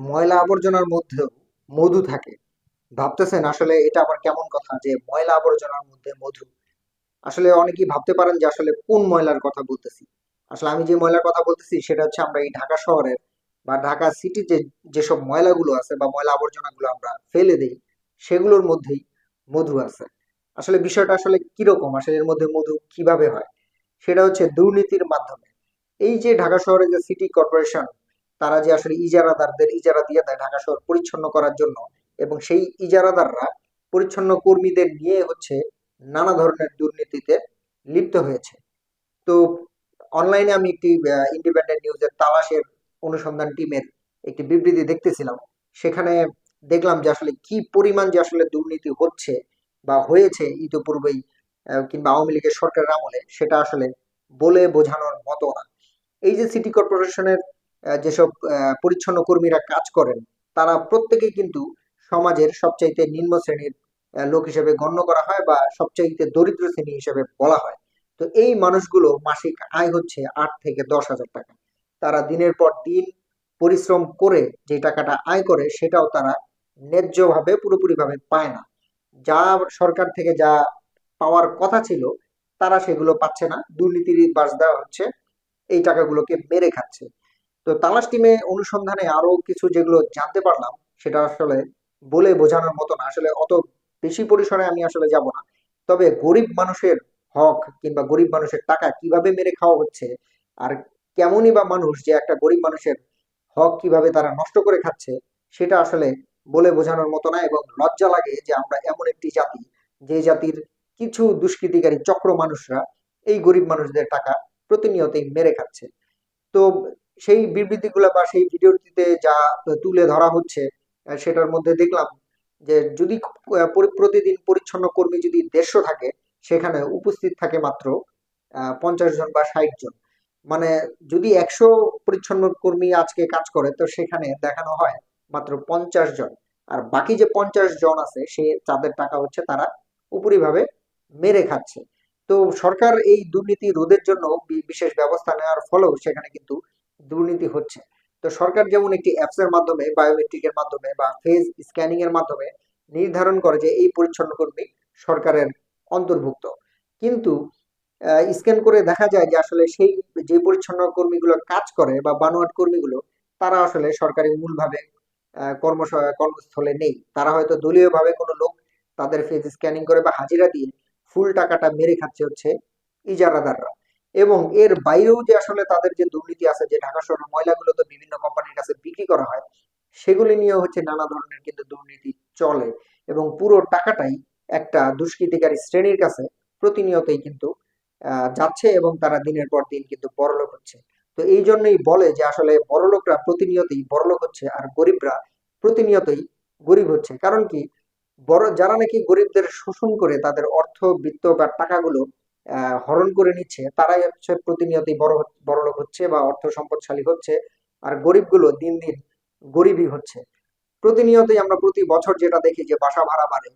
ময়লা আবর্জনার মধ্যেও মধু থাকে। ভাবতেছেন আসলে এটা আবার কেমন কথা যে ময়লা আবর্জনার মধ্যে মধু? আসলে অনেকেই ভাবতে পারেন যে আসলে কোন ময়লার কথা বলতেছি? আসলে আমি যে ময়লার কথা বলতেছি সেটা হচ্ছে আমরা এই ঢাকা শহরের বা ঢাকা সিটিতে যেসব ময়লাগুলো আছে বা ময়লা আবর্জনাগুলো আমরা ফেলে দিই, সেগুলোর মধ্যেই মধু আছে। আসলে বিষয়টা আসলে কীরকম? আসলে এর মধ্যে মধু কীভাবে হয়? সেটা হচ্ছে দুর্নীতির মাধ্যমে। এই যে ঢাকা শহরে যে সিটি কর্পোরেশন তারা যে আসলে ইজারাদারদের ইজারা দিয়ে দেয় ঢাকা শহর পরিচ্ছন্ন করার জন্য এবং সেই ইজারাদাররা পরিচ্ছন্ন কর্মীদের নিয়ে হচ্ছে নানা ধরনের দুর্নীতিতে লিপ্ত হয়েছে। তো অনলাইনে আমি একটি ইন্ডিপেন্ডেন্ট নিউজের তালাশের অনুসন্ধান টিমের একটি বিবৃতি দেখতেছিলাম। সেখানে দেখলাম যে আসলে কি পরিমাণ যে আসলে দুর্নীতি হচ্ছে বা হয়েছে ইতিপূর্বেই কিংবা আওয়ামী লীগের সরকারের আমলে, সেটা আসলে বলে বোঝানোর মতো না। এই যে সিটি কর্পোরেশনের যেসব পরিচ্ছন্ন কর্মীরা কাজ করেন, তারা প্রত্যেকে কিন্তু সমাজের সবচাইতে নিম্ন শ্রেণির লোক হিসেবে গণ্য করা হয় বা সবচাইতে দরিদ্র শ্রেণি হিসেবে বলা হয়। তো এই মানুষগুলো মাসিক আয় হচ্ছে আট থেকে দশ হাজার টাকা। তারা দিনের পর দিন পরিশ্রম করে যে টাকাটা আয় করে, সেটাও তারা ন্যায্যভাবে, পুরোপুরিভাবে পায় না। যা সরকার থেকে যা পাওয়ার কথা ছিল, তারা সেগুলো পাচ্ছে না। দুর্নীতির বাস দেওয়া হচ্ছে। এই টাকাগুলোকে মেরে খাচ্ছে। তো তালাশ টিমে অনুসন্ধানে আরও কিছু যেগুলো জানতে পারলাম, সেটা আসলে বলে বোঝানোর মতো না। আসলে অত বেশি পরিসরে আমি আসলে যাব না। তবে গরিব মানুষের হক কিংবা গরিব মানুষের টাকা কীভাবে মেরে খাওয়া হচ্ছে আর কেমনই বা মানুষ যে একটা গরিব মানুষের হক কীভাবে তারা নষ্ট করে খাচ্ছে, সেটা আসলে বলে বোঝানোর মতো না এবং লজ্জা লাগে যে আমরা এমন একটি জাতি, যে জাতির কিছু দুষ্কৃতিকারী চক্র মানুষরা এই গরিব মানুষদের টাকা প্রতিনিয়তই মেরে খাচ্ছে। তো সেই বিবৃতিগুলো বা সেই ভিডিওটিতে যা তুলে ধরা হচ্ছে সেটার মধ্যে দেখলাম যে যদি প্রতিদিন পরিচ্ছন্ন কর্মী যদি দেড়শো থাকে, সেখানে উপস্থিত থাকে মাত্র পঞ্চাশ জন বা ষাট জন। মানে যদি একশো পরিচ্ছন্ন কর্মী আজকে কাজ করে, তো সেখানে দেখানো হয় মাত্র পঞ্চাশ জন। আর বাকি যে পঞ্চাশ জন আছে, সে তাদের টাকা হচ্ছে তারা উপরিভাবে মেরে খাচ্ছে। তো সরকার এই দুর্নীতি রোধের জন্য বিশেষ ব্যবস্থা নেওয়ার ফলেও সেখানে কিন্তু দুর্নীতি হচ্ছে। তো সরকার যেমন একটি অ্যাপস এর মাধ্যমে বায়োমেট্রিকের মাধ্যমে বা ফেস স্ক্যানিং এর মাধ্যমে নির্ধারণ করে যে এই পরিচ্ছন্ন কর্মী সরকারের অন্তর্ভুক্ত। কিন্তু স্ক্যান করে দেখা যায় যে আসলে সেই যে পরিচ্ছন্ন কর্মীগুলো কাজ করে বা বানোয়াট কর্মীগুলো তারা আসলে সরকারি মূলভাবে আহ, কর্মস কর্মস্থলে নেই। তারা হয়তো দলীয়ভাবে কোনো লোক তাদের ফেস স্ক্যানিং করে বা হাজিরা দিয়ে ফুল টাকাটা মেরে খাচ্ছে হচ্ছে ইজারাদাররা। এবং এর বাইরেও যে আসলে তাদের যে দুর্নীতি আছে, যে ঢাকা শহরের ময়লাগুলো তো বিভিন্ন কোম্পানির কাছে বিক্রি করা হয়, সেগুলি নিয়েও হচ্ছে নানা ধরনের কিন্তু দুর্নীতি চলে এবং পুরো টাকাটাই একটা দুষ্কৃতিকারী শ্রেণির কাছে প্রতিনিয়তই কিন্তু যাচ্ছে এবং তারা দিনের পর দিন কিন্তু বড়লোক হচ্ছে। তো এই জন্যই বলে যে আসলে বড়লোকরা প্রতিনিয়তই বড়লোক হচ্ছে আর গরিবরা প্রতিনিয়তই গরিব হচ্ছে। কারণ কি, বড়, যারা নাকি গরিবদের শোষণ করে তাদের অর্থ, বৃত্ত বা টাকাগুলো হরণ করে নিচ্ছে, তারাই হচ্ছে প্রতিনিয়তই বড় হ- বড়লোক হচ্ছে বা অর্থ সম্পদশালী হচ্ছে আর গরিবগুলো দিন দিন গরিবই হচ্ছে। প্রতিনিয়তই আমরা প্রতি বছর যেটা দেখি যে বাসা ভাড়া বাড়ে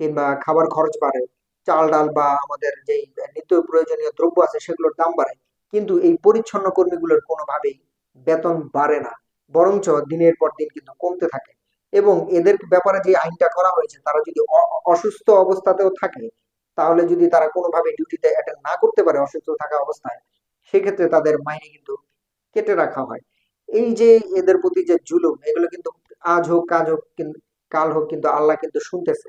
কিংবা খাবার খরচ বাড়ে, চাল ডাল বা আমাদের যেই নিত্য প্রয়োজনীয় দ্রব্য আছে সেগুলোর দাম বাড়ে, কিন্তু এই পরিচ্ছন্ন কর্মীগুলোর কোনোভাবেই বেতন বাড়ে না, বরঞ্চ দিনের পর দিন কিন্তু কমতে থাকে। এবং এদের ব্যাপারে যে আইনটা করা হয়েছে, তারা যদি অসুস্থ অবস্থাতেও থাকে তাহলে যদি তারা কোনোভাবে ডিউটিতে অ্যাটেন্ড না করতে পারে অসুস্থ থাকা অবস্থায়, সেক্ষেত্রে তাদের মাইনে কিন্তু কেটে রাখা হয়। এই যে এদের প্রতি যে জুলুম, এগুলো কিন্তু আজ হোক কাজ হোক কাল হোক কিন্তু আল্লাহ কিন্তু শুনতেছে।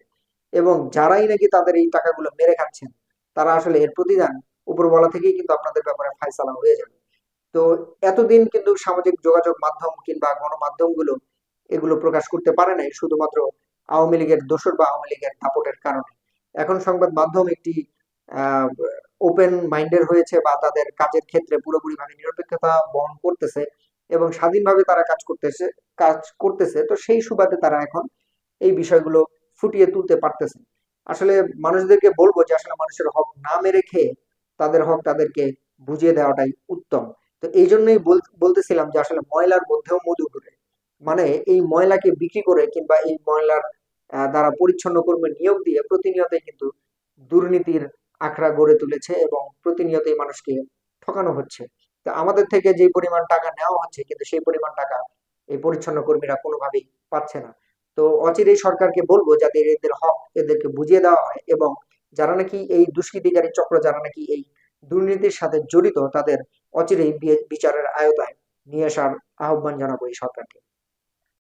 এবং যারাই নাকি তাদের এই টাকাগুলো মেরে খাচ্ছেন, তারা আসলে এর প্রতিদান উপরওয়ালা থেকেই কিন্তু আপনাদের ব্যাপারে ফায়সালা হয়ে যাবে। তো এতদিন কিন্তু সামাজিক যোগাযোগ মাধ্যম কিংবা গণমাধ্যমগুলো এগুলো প্রকাশ করতে পারে নাই, শুধুমাত্র আওয়ামী লীগের দোষর বা আওয়ামী লীগের দাপটের কারণে। এখন সংবাদ মাধ্যম একটি ওপেন মাইন্ডের হয়েছে বা তাদের কাজের ক্ষেত্রে পুরোপুরিভাবে নিরপেক্ষতা বহন করতেছে এবং স্বাধীনভাবে তারা কাজ করতেছে কাজ করতেছে। তো সেই সুবাদে তারা এখন এই বিষয়গুলো ফুটিয়ে তুলতে পারতেছে। আসলে মানুষদেরকে বলব যে আসলে মানুষের হক না মেরে খেয়ে তাদের হক তাদেরকে বুঝিয়ে দেওয়াটাই উত্তম। তো এই জন্যই বল- বলতেছিলাম যে আসলে ময়লার মধ্যেও মধু ঘুরে মানে এই ময়লাকে বিক্রি করে কিংবা এই ময়লার দ্বারা পরিচ্ছন্ন কর্মী নিয়োগ দিয়ে প্রতিনিয়তই কিন্তু দুর্নীতির আখড়া গড়ে তুলেছে এবং প্রতিনিয়তই মানুষকে ঠকানো হচ্ছে। তো আমাদের থেকে যে পরিমাণ টাকা নেওয়া হচ্ছে, কিন্তু সেই পরিমাণ টাকা এই পরিচ্ছন্ন কর্মীরা কোনোভাবেই পাচ্ছে না। তো অচিরেই সরকারকে বলব যাতে এদের হক এদেরকে বুঝিয়ে দেওয়া হয় এবং যারা নাকি এই দুষ্কৃতিকারী চক্র, যারা নাকি এই দুর্নীতির সাথে জড়িত, তাদের অচিরেই বিচারের আয়তায় নিয়ে আসার আহ্বান জানাব এই সরকারকে।